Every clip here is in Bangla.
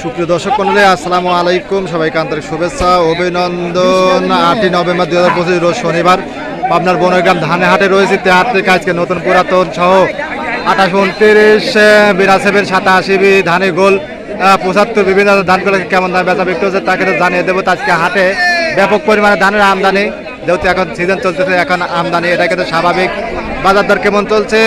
সুপ্রিয় দর্শক মন্ডলী আসসালামু আলাইকুম। সবাইকে আন্তরিক শুভেচ্ছা, অভিনন্দন। আটই নভেম্বর দুই হাজার পঁচিশ রোজ শনিবার পাবনার বনগ্রাম ধানে হাটে রয়েছে তে হাট থেকে আজকে নতুন পুরাতন সহ আঠাশ উনত্রিশ সাতাশি বি ধানে গোল পঁচাত্তর বিভিন্ন ধানগুলো কেমন দাম বেচা বিক্রি হচ্ছে তাকে জানিয়ে দেবো। আজকে হাটে ব্যাপক পরিমাণে ধানের আমদানি, যেহেতু এখন সিজন চলতেছে, এখন আমদানি, এটা কিন্তু স্বাভাবিক। বাজার দর কেমন চলছে?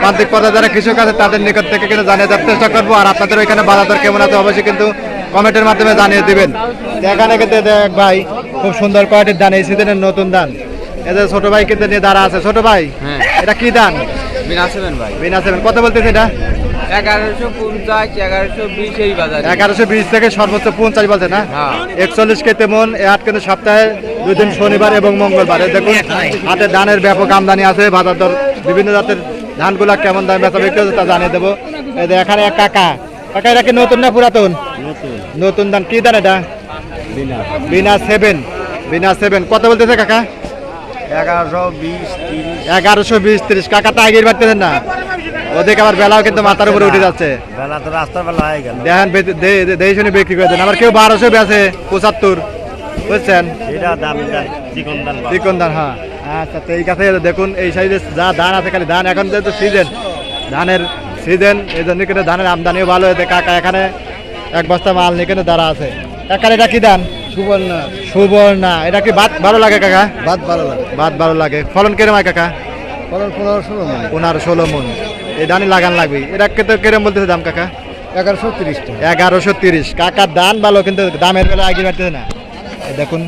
প্রান্তিক পর্যায়ে যারা কৃষক আছে তাদের নিকট থেকে কিন্তু জানিয়ে দেওয়ার চেষ্টা করব। আর আপনাদের ওইখানে বাজার দর কেমন আছে অবশ্যই কিন্তু কমেন্টের মাধ্যমে জানিয়ে দেবেন। এখানে কিন্তু দেখ ভাই খুব সুন্দর কোয়ালিটির দান এই সিজনের নতুন দান এদের ছোট ভাই কিন্তু নিয়ে দাঁড়া আছে। ছোট ভাই হ্যাঁ। এটা কি ধান? বিনা সেভেন ভাই। বিনা সেভেন কত বলতেছে এটা? এগারোশো পঞ্চাশ এগারোশো বিশ এই বাজারে। এগারোশো বিশ থেকে সর্বোচ্চ পঞ্চাশ বলছে না? হ্যাঁ। একচল্লিশ মন হাট কিন্তু সপ্তাহে দুই দিন শনিবার এবং মঙ্গলবার। দেখুন হাটে ধানের ব্যাপক আমদানি আছে বাজার দর বিভিন্ন জাতের ধানগুলা কেমন দাম বেচা বিক্রি হচ্ছে তা জানিয়ে দেবো। এখানে এক কাকা। কাকা এটা কি নতুন না পুরাতন? নতুন। ধান। কি ধান এটা? বিনা। সেভেন বিনা সেভেন কত বলতেছে কাকা? এগারোশো বিশ তিরিশ। কাকা তো আগের বাড়তেছেন না। ওদিকে আবার বেলাও কিন্তু মাথার উপরে উঠে যাচ্ছে। বেলা তো রাস্তার বেলা হয়ে গেল। দেখেন বে- দে- দে- দেখে শুনে বিক্রি করে দেন। আবার কেউ বারোশো বেছে পঁচাত্তর। বুঝছেন? এটা চিকন ধান হ্যাঁ। আচ্ছা তো এই কাছে দেখুন এই সাইডে যা ধান আছে খালি ধান। এখন যেহেতু সিজন ধানের সিজন এই জন্য কিন্তু ধানের আমদানিও ভালো হয়েছে। কাকা এখানে এক বস্তা মাল নিয়ে কিন্তু দাঁড়া আছে। কাকার এটা কি ধান? সুবর্ণা। সুবর্ণা। এটা কি ভাত ভালো লাগে কাকা? বাদ ভালো লাগে। ভাত ভালো লাগে। ফলন কিরম হয় কাকা? পনেরো পনেরো ষোলো মানে। পনেরো ষোলো মন। এই ধানই লাগান লাগবে। এটা তো কিরম বলতেছে দাম কাকা? এগারোশো তিরিশ এগারোশো তিরিশ। কাকার দান ভালো কিন্তু দামের বেলা আগে বাড়তেছে না। দেখুন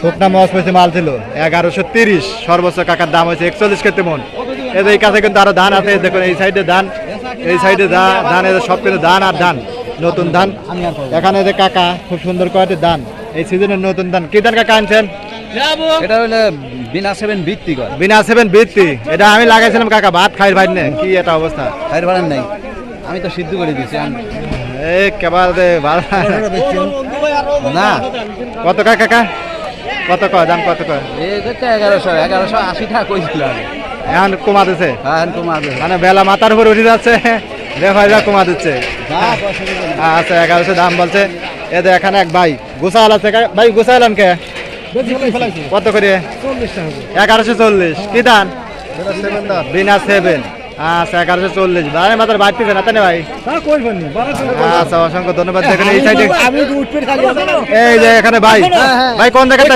শুকনা মাছ পেয়েছে মাল ছিল। এগারোশো তিরিশ। সর্বোচ্চ কাকার দাম হয়েছে একচল্লিশ কেতে মন। এদের এই কাছে কিন্তু আরও ধান আছে দেখুন এই সাইডে ধান এই সাইডে ধান এদের সব কিছু ধান আর ধান নতুন ধান। এখানে যে কাকা খুব সুন্দর কোয়ালিটির ধান এই সিজনের নতুন ধান। কি ধান কাকা আনছেন? এটা হলে বিনা সেভেন ভিত্তি কর বিনা সেভেন বৃত্তি এটা আমি লাগাইছিলাম কাকা ভাত খাই ভাই নে কি এটা অবস্থা? খাইর ভাড়ার নাই। আমি তো সিদ্ধ করে দিচ্ছি এই কেবল দে ভালো না। কত কাকা কাকা? কত কয়? দাম কত কয়? এই হচ্ছে এগারোশো এগারোশো আশি টাকা কইছিলাম এখন কমা দিছে হ্যাঁ তোমার মানে বেলা মাথার উপর উঠে যাচ্ছে। রেফারিরা কমা দিচ্ছে। আচ্ছা এগারোশো দাম বলছে। এদের এখানে এক ভাই গোসাল আছে। ভাই গোসাইলাম কে কত করে? এগারোশো চল্লিশ। কি দান বিনা সেভেন আচ্ছা এগারোশো চল্লিশ। ভাই মাথার বাড়তিছে না তাই ভাই? আচ্ছা অসংখ্য ধন্যবাদ। দেখেন এই সাইডে এই যে এখানে ভাই। ভাই কোন জায়গাতে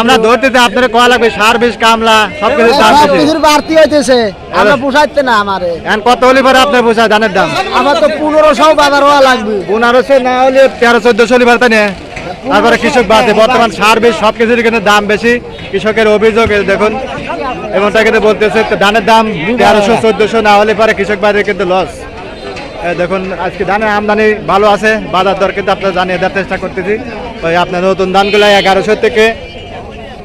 আমরা ধরতেছি আপনার কয়া লাগবে সার বিষ কামলা সবকিছু দাম বেশি। বাড়তি হইতেছে। আমরা পোষাইতে না আমারে। এখন কত হলে পরে আপনার পোষায় ধানের দাম? আমার তো পনেরোশো বাজার হওয়া লাগবে। পনেরোশো না হলে তেরো চোদ্দশো হলে পারতেন তারপরে কৃষক বাদে বর্তমান সার বিষ সব কিছুর কিন্তু দাম বেশি। কৃষকের অভিযোগ দেখুন এমনটা কিন্তু বলতেছে ধানের দাম তেরোশো চোদ্দশো না হলে পরে কৃষক বাদে কিন্তু লস দেখুন আজকে ধানের আমদানি ভালো আছে বাজার দর কিন্তু আপনার জানিয়ে দেওয়ার চেষ্টা করতেছি। ওই আপনার নতুন ধানগুলো এগারোশো থেকে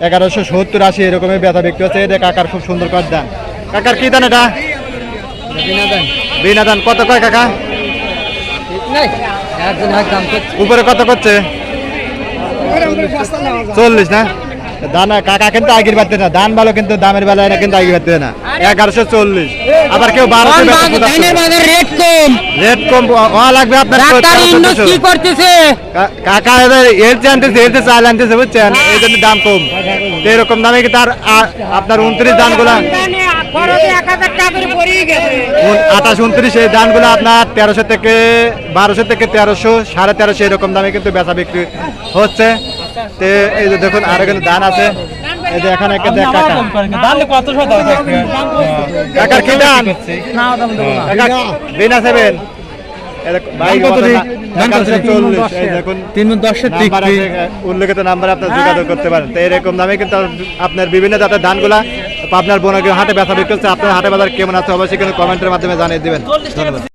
এগারোশো সত্তর আশি এরকমই ব্যথা বিক্রি হচ্ছে। এটা কাকার খুব সুন্দর কর দান কাকার কি দান এটা? বিনা দান কত কয় কাকা? উপরে কত করছে? চল্লিশ না? দানা কাকা কিন্তু আগের বাড়তে না। দান ভালো কিন্তু দামের বেলায় না কিন্তু আগের বাড়তে না। এগারোশো চল্লিশ। আবার কেউ বারোশো রেট কম। রেট কম হওয়া লাগবে আপনার চোদ্দশো। কি করতেছে? কাকা এবার আনতেছে চাল আনতেছে বুঝছেন? এই জন্য দাম কম। এরকম দামে কি তার আপনার উনত্রিশ দানগুলা আঠাশ উনত্রিশ এই দানগুলো আপনার তেরোশো থেকে বারোশো থেকে তেরোশো সাড়ে তেরোশো এরকম দামে কিন্তু বেচা বিক্রি হচ্ছে। তো এই যে দেখুন আরও কিন্তু দান আছে। এই যে এখানে একটা দেখ কাকা কাকার কি দান বিনা সেভেন। উল্লেখিত নাম্বার আপনার যোগাযোগ করতে পারেন। তো এরকম দামে কিন্তু আপনার বিভিন্ন জাতের ধানগুলা আপনার বনগ্রাম হাটে ব্যথা বিক্রি আপনার হাটে বাজার কেমন আছে অবশ্যই কিন্তু কমেন্টের মাধ্যমে জানিয়ে দেবেন। ধন্যবাদ।